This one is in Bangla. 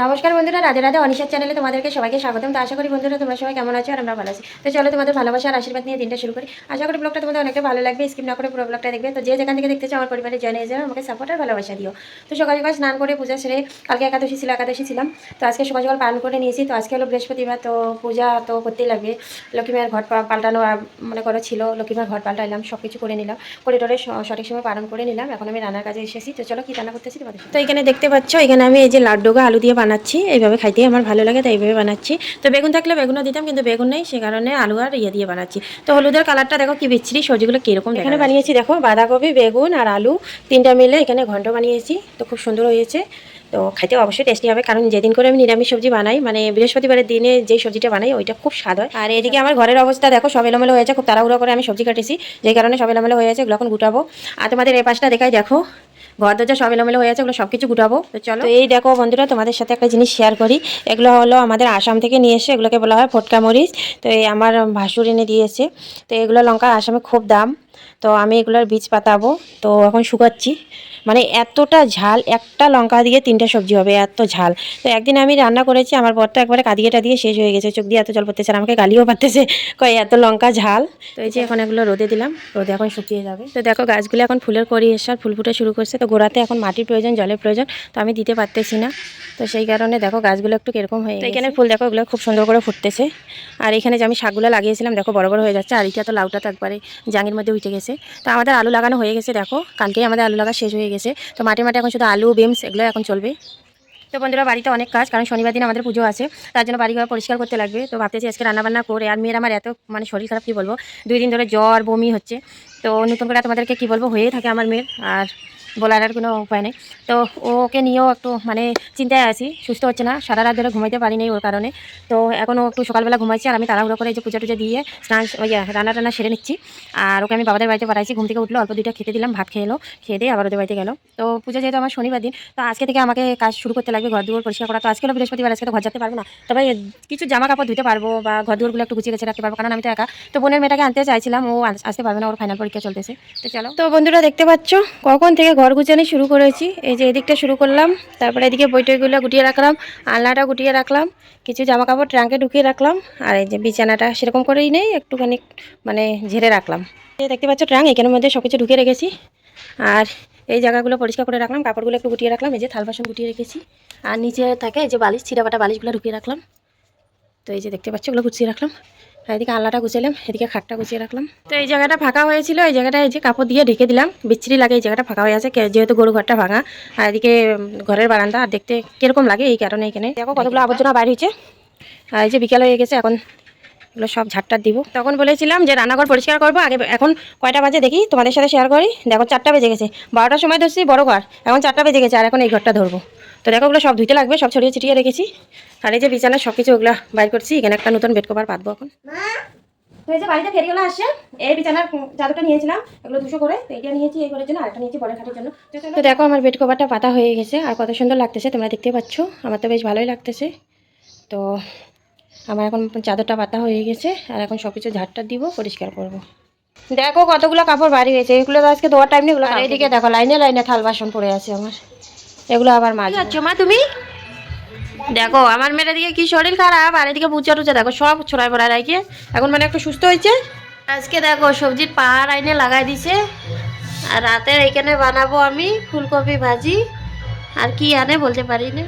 নমস্কার বন্ধুরা, রাধে রাধে অনিশার চ্যানেলে তোমাদেরকে সবাইকে স্বাগতম। তো আশা করি বন্ধুরা তোমরা সবাই কেমন আছো আর আমরা ভালো আছি। তো চলো তোমাদের ভালোবাসা আর আশীর্বাদ নিয়ে দিনটা শুরু করি। আশা করি ব্লগটা তোমাদের অনেকটা ভালো লাগবে। স্কিপ না করে পুরো ব্লগটা দেখবে। তো যে যেখান থেকে দেখতে চাও আমার পরিবারে জয়েন হয়ে যাবে আমাকে সাপোর্ট আর ভালোবাসা দিও। তো সকাল সকাল স্নান করে পূজা সেরে কালকে একাদশী ছিল, একাদশী ছিলাম। তো আজকে সকাল সকাল পালন করে নিয়েছি। তো আজকে হলো বৃহস্পতিবার, তো পূজা তো করতেই লাগবে। লক্ষ্মীমায়ের ঘর পাল্টানো মনে করো ছিল লক্ষ্মীমার ঘর পাল্টাইলাম সব কিছু করে নিলাম। করে টোরে সঠিক সময় পালন করে নিলাম। এখন আমি রান্নার কাজে এসেছি। তো চলো কি রান্না করতেছি তোমাদের তো এখানে দেখতে পাচ্ছ, এখানে আমি এই যে লাড্ডুগা আলু দিয়ে বানাচ্ছি এইভাবে খাইতে আমার ভালো লাগে তাই এইভাবে বানাচ্ছি। তো বেগুন থাকলে বেগুনও দিতাম কিন্তু বেগুন নেই সে কারণে আলু আর ইয়ে দিয়ে বানাচ্ছি। তো হলুদের কালারটা দেখো কি বিচ্ছিরি সবজিগুলো কীরকম এখানে বানিয়েছি দেখো বাঁধাকপি বেগুন আর আলু তিনটা মিলে এখানে ঘন্ট বানিয়েছি তো খুব সুন্দর হয়েছে। তো খাইতে অবশ্যই টেস্টি হবে কারণ যেদিন করে আমি নিরামিষ সবজি বানাই মানে বৃহস্পতিবারের দিনে যে সবজিটা বানাই ওইটা খুব স্বাদ হয়। আর এদিকে আমার ঘরের অবস্থা দেখো সব এলোমেলো হয়েছে খুব তাড়াহুড়ো করে আমি সবজি কাটেছি যেই কারণে সব এলোমেলো হয়ে গেছে এগুলো এখন গুটাবো। আর তোমাদের এই পাশটা দেখাই দেখো ঘর দরজা সব এলোমেলো হয়ে আছে, ওগুলো সব কিছু গুটাবো। তো চলো। এই দেখো বন্ধুরা, তোমাদের সাথে একটা জিনিস শেয়ার করি। এগুলো হলো আমাদের আসাম থেকে নিয়ে এসে, এগুলোকে বলা হয় ফটকা মরিচ। তো এই আমার ভাসুর এনে দিয়েছে। তো এগুলো লঙ্কা আসামে খুব দাম। তো আমি এগুলোর বীজ পাতাবো। তো এখন শুকাচ্ছি। মানে এতটা ঝাল একটা লঙ্কা দিয়ে তিনটা সবজি হবে এত ঝাল। তো একদিন আমি রান্না করেছি আমার বরটা একবারে কাঁদিয়ে টাদিয়ে শেষ হয়ে গেছে। চোখ দিয়ে এত জল পড়তেছে আর আমাকে গালিও পারতেছে কয় এত লঙ্কা ঝাল। তো এই যে এখন এগুলো রোদে দিলাম রোদে এখন শুকিয়ে যাবে। তো দেখো গাছগুলো এখন ফুলের করি এসে আর ফুল ফুটে শুরু করছে। তো গোড়াতে এখন মাটির প্রয়োজন জলের প্রয়োজন তো আমি দিতে পারতেছি না। তো সেই কারণে দেখো গাছগুলো একটু কীরকম হয়ে এখানে ফুল দেখো এগুলো খুব সুন্দর করে ফুটতেছে। আর এখানে যে আমি শাকগুলো লাগিয়েছিলাম দেখো বড় বড় হয়ে যাচ্ছে। আর এটা তো লাউটা তো একবারে জাঙের মধ্যে উঠে গেছে। তো আমাদের আলু লাগানো হয়ে গেছে, দেখো। কালকেই আমাদের আলু লাগা শেষ হয়ে গেছে। তো মাঠে মাঠে এখন শুধু আলু বিমস এগুলো এখন চলবে। তো বন্ধুরা, বাড়িতে অনেক কাজ, কারণ শনিবার দিন আমাদের পুজো আছে। তার জন্য বাড়িঘর পরিষ্কার করতে লাগবে। তো ভাবতেছি আজকে রান্নাবান্না করে, আর মেয়ের আমার এত মানে শরীর খারাপ, কী বলব? দুই দিন ধরে জ্বর, বমি হচ্ছে। তো নতুন করে তোমাদেরকে কী বলব? হয়েই থাকে আমার মেয়ের। আর বলার আর কোনো উপায় নেই। তো ওকে নিয়েও একটু মানে চিন্তায় আছি, সুস্থ হচ্ছে না, সারা রাত ধরে ঘুমাইতে পারিনি ওর কারণে। তো এখনও একটু সকালবেলা ঘুমাইছি আর আমি তাড়াহুড়ো করে যে পূজা টুজা দিয়ে স্নান ওই রান্না টান্না সেরে নিচ্ছি। আর ওকে আমি বাবাদের বাড়িতে পাঠাইছি, ঘুম থেকে উঠল, অল্প দুইটা খেতে দিলাম, ভাত খেয়ে এলো, খেয়ে দিয়ে আবার ওদের বাড়িতে গেলো। তো পূজা যেহেতু আমার শনিবার দিন, তো আজকে থেকে আমাকে কাজ শুরু করতে লাগবে, ঘর দুয়ার পরিষ্কার করা। তো আজকে বৃহস্পতিবার, আজকে তো ঘর যেতে পারব না। তবে কিছু জামা কাপড় ধুতে পারব বা ঘর দুয়ারগুলো একটু গুছিয়ে গেছে রাখতে পারব, কারণ আমি তো একা। তো বোনের মেয়েটাকে আনতে চাইছিলাম, ও আসতে পারবে না, ওর ফাইনাল পরীক্ষা চলতেছে। তো চলো। তো বন্ধুরা দেখতে পাচ্ছ, কখন থেকে ঘর গুছানি শুরু করেছি। এই যে এদিকটা শুরু করলাম, তারপরে এদিকে বইটইগুলো গুটিয়ে রাখলাম, আলনাটা গুটিয়ে রাখলাম, কিছু জামা কাপড় ট্রাঙ্কে ঢুকিয়ে রাখলাম, আর এই যে বিছানাটা সেরকম করেই নেই, একটুখানি মানে ঝেড়ে রাখলাম। দেখতে পাচ্ছ ট্রাঙ্ক, এখানের মধ্যে সব কিছু ঢুকিয়ে রেখেছি। আর এই জায়গাগুলো পরিষ্কার করে রাখলাম, কাপড়গুলো একটু গুটিয়ে রাখলাম, এই যে থাল বাসন গুটিয়ে রেখেছি। আর নিচে থাকে এই যে বালিশ ছিঁড়াবাটা বালিশগুলো ঢুকিয়ে রাখলাম। তো এই যে দেখতে পাচ্ছ ওগুলো গুছিয়ে রাখলাম। আর এদিকে আল্লাটা গুছিয়েলাম এদিকে খাটটা গুছিয়ে রাখলাম। তো এই জায়গাটা ফাঁকা হয়েছিল, এই জায়গাটা এই যে কাপড় দিয়ে ঢেকে দিলাম, বিচ্ছিরি লাগে এই জায়গাটা ফাঁকা হয়ে আছে যেহেতু গরু ঘরটা ভাঙা আর এদিকে ঘরের বারান্দা আর দেখতে কীরকম লাগে এই কারণে এখানে। দেখো কতগুলো আবর্জনা বাইর হয়েছে। আর এই যে বিকেল হয়ে গেছে, এখন এগুলো সব ঝাড়টা দিব। তখন বলেছিলাম যে রান্নাঘর পরিষ্কার করব। আগে এখন কয়টা বাজে দেখি তোমাদের সাথে শেয়ার করি। দেখো চারটা বেজে গেছে। বারোটার সময় ধরছি বড় ঘর। এখন চারটা বেজে গেছে আর এখন এই ঘরটা ধরবো। তো দেখো ওগুলো সব ধুইতে লাগবে সব ছড়িয়ে ছিটিয়ে রেখেছি। আর এই যে বিছানা সব কিছু ওগুলো বাইর করছি। এখানে একটা নতুন বেড কভার পাতবো এখন। তো এই যে বাড়িতে ফেরিগুলো আসছে এই বিছানার চাদরটা নিয়েছিলাম এগুলো দুশো করে। তো এইটা নিয়েছি এই ঘরের জন্য আরেকটা নিয়েছি বড় খাটের জন্য। তো দেখো আমার বেড কভারটা পাতা হয়ে গেছে আর কত সুন্দর লাগতেছে তোমরা দেখতে পাচ্ছ। আমার তো বেশ ভালোই লাগতেছে। তো আমার এখন চাদরটা পাতা হয়ে গেছে আর এখন সব কিছু ঝাড়টা দিব পরিষ্কার করব। দেখো কতগুলো কাপড় বাড়ি হয়েছে এগুলো তো আজকে ধোয়ার টাইম নেই আর এইদিকে দেখো লাইনে লাইনে থাল বাসন পড়ে আছে আমার। এগুলো আবার মাছ আচ্ছা মা তুমি? দেখো আমার মেয়ের দিকে কি শরীর খারাপ আর এদিকে বুচা টুচা দেখো সব ছড়ায় পড়া রাখে এখন মানে একটু সুস্থ হয়েছে। আজকে দেখো সবজির পাহাড় আইনে লাগাই দিছে। আর রাতের এইখানে বানাবো আমি ফুলকপি ভাজি। আর কি আনে বলতে পারি না।